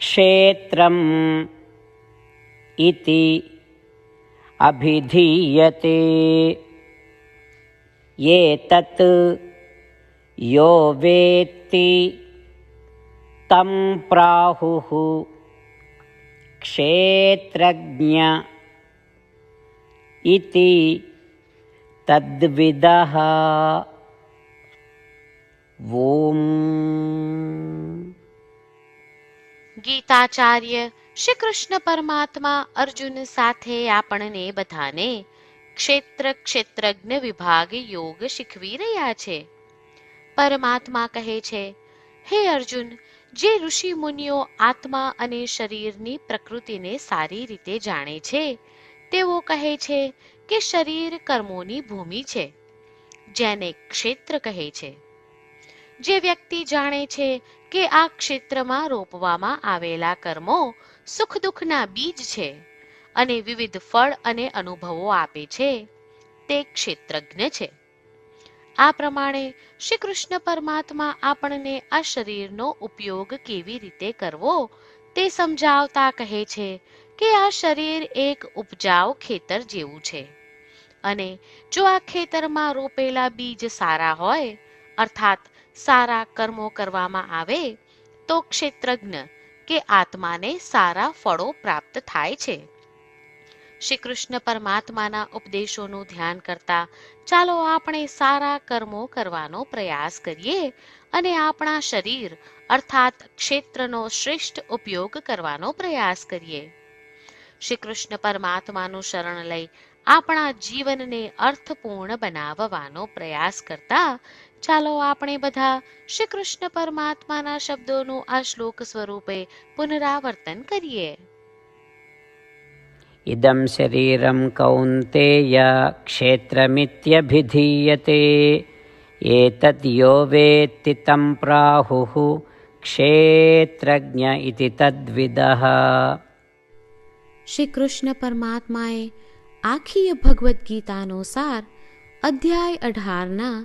क्षेत्रम् इति अभिधीयते एतत् यो वेत्ति तं प्राहुः क्षेत्रज्ञ इति तद्विदः ॐ ગીતાચાર્ય શ્રી કૃષ્ણ પરમાત્મા અર્જુન સાથે આપણને બધાને ક્ષેત્ર ક્ષેત્રજ્ઞ વિભાગ યોગ શીખવી રહ્યા છે. પરમાત્મા કહે છે, હે અર્જુન, જે ઋષિ મુનિઓ આત્મા અને શરીરની પ્રકૃતિને સારી રીતે જાણે છે, તેઓ કહે છે કે શરીર કર્મોની ભૂમિ છે. જેને ક્ષેત્ર કહે છે. જે વ્યક્તિ જાણે છે કે આ ક્ષેત્રમાં રોપવામાં આવેલા કર્મો સુખ દુઃખના બીજ છે અને વિવિધ ફળ અને અનુભવો આપે છે. તે ક્ષેત્રજ્ઞ છે. આ પ્રમાણે શ્રી કૃષ્ણ પરમાત્મા આપણને આ શરીરનો ઉપયોગ કેવી રીતે કરવો તે સમજાવતા કહે છે કે આ શરીર એક ઉપજાઉ ખેતર જેવું છે અને જો આ ખેતરમાં રોપેલા બીજ સારા હોય, અર્થાત સારા કર્મો કરવામાં આવે તો ક્ષેત્રજ્ઞ કે આત્માને સારા ફળો પ્રાપ્ત થાય છે. શ્રી કૃષ્ણ પરમાત્માના ઉપદેશોનું ધ્યાન કરતા ચાલો આપણે સારા કર્મો કરવાનો પ્રયાસ કરીએ અને આપણા શરીર અર્થાત ક્ષેત્રનો શ્રેષ્ઠ ઉપયોગ કરવાનો પ્રયાસ કરીએ. શ્રી કૃષ્ણ પરમાત્માનું શરણ લઈ આપણા જીવનને અર્થપૂર્ણ બનાવવાનો પ્રયાસ કરતા ચાલો આપણે બધા શ્રી કૃષ્ણ પરમાત્માના શબ્દોનું આ શ્લોક સ્વરૂપે પુનરાવર્તન કરીએ. ઇદમ શરીરમ કૌંતેય ક્ષેત્રમિત્યભિધીયતે એતદ યો વેત્તિ તમ પ્રાહુઃ ક્ષેત્રજ્ઞ ઇતિ તદ્વિદઃ શ્રી કૃષ્ણ પરમાત્માએ આખી ભગવદ્ ગીતાનો સાર અધ્યાય અઢારના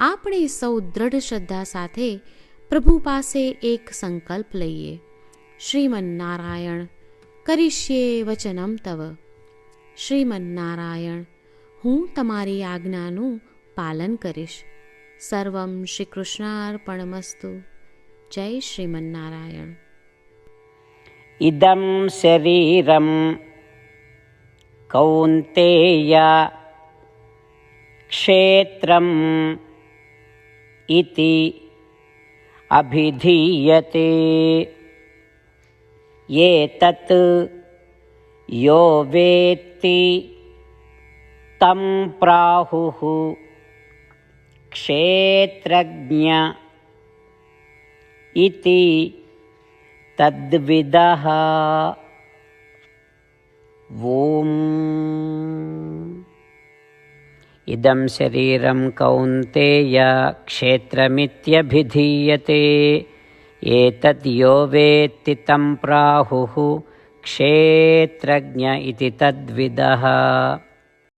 આપણે સૌ દ્રઢ શ્રદ્ધા સાથે પ્રભુ પાસે એક સંકલ્પ લઈએ શ્રીમન્નારાયણ કરીશ્યે વચનમ તવ શ્રીમન્નારાયણ હું તમારી આજ્ઞાનું પાલન કરીશ સર્વમ શ્રી કૃષ્ણાર્પણમસ્તુ જય શ્રીમન્નારાયણ इदं शरीरं कौन्तेय क्षेत्रम् इति अभिधीयते एतत् यो वेत्ति तं प्राहुः क्षेत्रज्ञ इति तद्विदः ॐ इदं शरीरं कौन्तेय क्षेत्रमित्यभिधीयते एतद् यो वेत्ति तं प्राहुः क्षेत्रज्ञ इति तद्विदः